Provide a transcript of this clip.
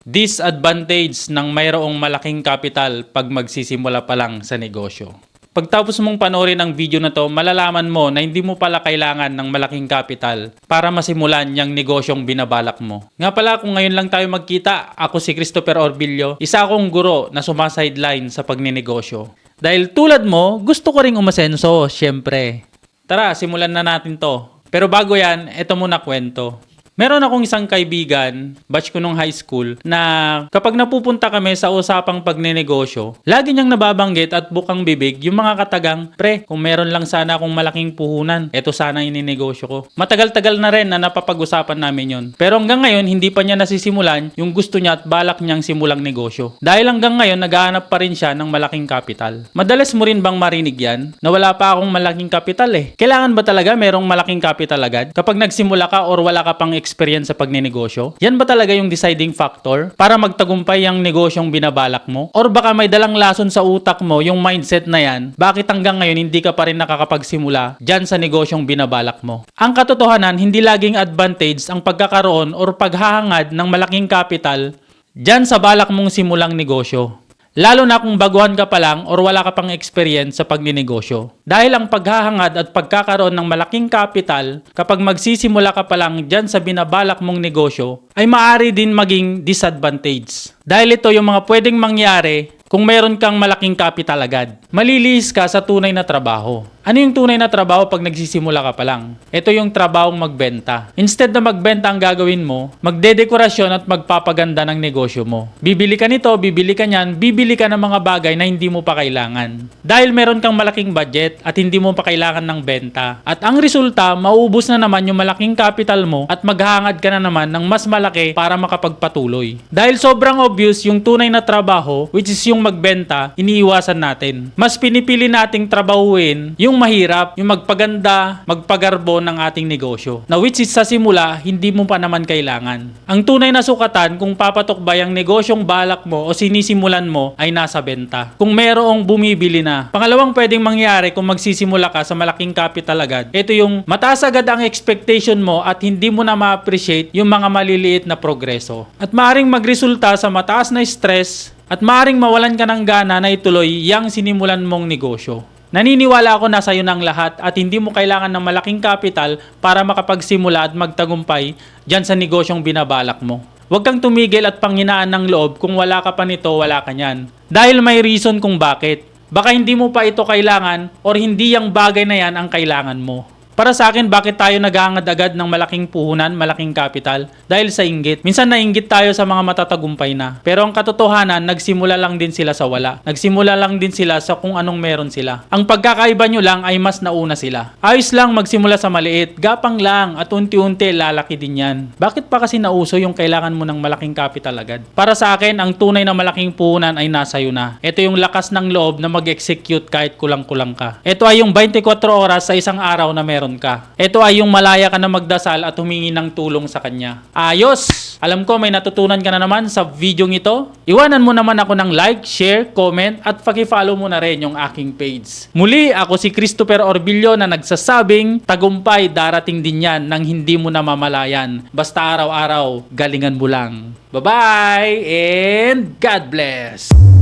Disadvantage ng mayroong malaking capital pag magsisimula pa lang sa negosyo. Pagtapos mong panoorin ang video na to, malalaman mo na hindi mo pala kailangan ng malaking capital para masimulan yung negosyong binabalak mo. Nga pala kung ngayon lang tayo magkita, ako si Christopher Orbillo, isa akong guro na sumasideline sa pagninegosyo. Dahil tulad mo, gusto ko ring umasenso, syempre. Tara, simulan na natin to. Pero bago yan, eto muna kwento. Meron akong isang kaibigan, batch ko nung high school, na kapag napupunta kami sa usapang pagnenegosyo, lagi niyang nababanggit at bukang bibig yung mga katagang, pre, kung meron lang sana akong malaking puhunan, eto sana yung ninegosyo ko. Matagal-tagal na rin na napapag-usapan namin yon. Pero hanggang ngayon, hindi pa niya nasisimulan yung gusto niya at balak niyang simulang negosyo. Dahil hanggang ngayon, naghahanap pa rin siya ng malaking kapital. Madalas mo rin bang marinig yan? Na wala pa akong malaking kapital eh. Kailangan ba talaga merong malaking kapital agad? Kapag nagsimula ka or wala ka pang experience sa pagninegosyo? Yan ba talaga yung deciding factor para magtagumpay ang negosyong binabalak mo? Or baka may dalang lason sa utak mo yung mindset na yan, bakit hanggang ngayon hindi ka pa rin nakakapagsimula dyan sa negosyong binabalak mo? Ang katotohanan, hindi laging advantage ang pagkakaroon or paghahangad ng malaking capital dyan sa balak mong simulang negosyo. Lalo na kung baguhan ka pa lang or wala ka pang experience sa pagninegosyo. Dahil ang paghahangad at pagkakaroon ng malaking capital kapag magsisimula ka pa lang dyan sa binabalak mong negosyo ay maaari din maging disadvantage. Dahil ito yung mga pwedeng mangyari kung meron kang malaking capital agad. Malilihis ka sa tunay na trabaho. Ano yung tunay na trabaho pag nagsisimula ka pa lang? Ito yung trabahong magbenta. Instead na magbenta ang gagawin mo, magdedekorasyon at magpapaganda ng negosyo mo. Bibili ka nito, bibili ka niyan, bibili ka ng mga bagay na hindi mo pa kailangan. Dahil meron kang malaking budget at hindi mo pa kailangan ng benta. At ang resulta, mauubos na naman yung malaking capital mo at maghahangad ka na naman ng mas malaki para makapagpatuloy. Dahil sobrang obvious yung tunay na trabaho, which is yung magbenta, iniiwasan natin. Mas pinipili nating trabahuin yung mahirap, yung magpaganda, magpagarbo ng ating negosyo. Na which is sa simula, hindi mo pa naman kailangan. Ang tunay na sukatan kung papatok ba yung negosyong balak mo o sinisimulan mo ay nasa benta. Kung merong bumibili na. Pangalawang pwedeng mangyari kung magsisimula ka sa malaking capital agad. Ito yung mataas agad ang expectation mo at hindi mo na ma-appreciate yung mga maliliit na progreso. At maaring magresulta sa mataas na stress at maaring mawalan ka ng gana na ituloy yang sinimulan mong negosyo. Naniniwala ako na sa iyo ng lahat at hindi mo kailangan ng malaking kapital para makapagsimula at magtagumpay dyan sa negosyong binabalak mo. Huwag kang tumigil at panghinaan ng loob kung wala ka pa nito, wala ka niyan. Dahil may reason kung bakit. Baka hindi mo pa ito kailangan or hindi yung bagay na yan ang kailangan mo. Para sa akin, bakit tayo naghahangad agad ng malaking puhunan, malaking kapital? Dahil sa inggit. Minsan nainggit tayo sa mga matatagumpay na. Pero ang katotohanan, nagsimula lang din sila sa wala. Nagsimula lang din sila sa kung anong meron sila. Ang pagkakaiba nyo lang ay mas nauna sila. Ayos lang magsimula sa maliit, gapang lang at unti-unti lalaki din yan. Bakit pa kasi nauso yung kailangan mo ng malaking kapital agad? Para sa akin, ang tunay na malaking puhunan ay nasa iyo na. Ito yung lakas ng loob na mag-execute kahit kulang-kulang ka. Ito ay yung 24 oras sa isang araw na meron ka. Ito ay yung malaya ka na magdasal at humingi ng tulong sa kanya. Ayos! Alam ko may natutunan ka na naman sa video ito. Iwanan mo naman ako ng like, share, comment at paki-follow mo na rin yung aking page. Muli, ako si Christopher Orbillo na nagsasabing tagumpay darating din yan nang hindi mo namamalayan. Basta araw-araw, galingan mo lang. Bye-bye and God bless!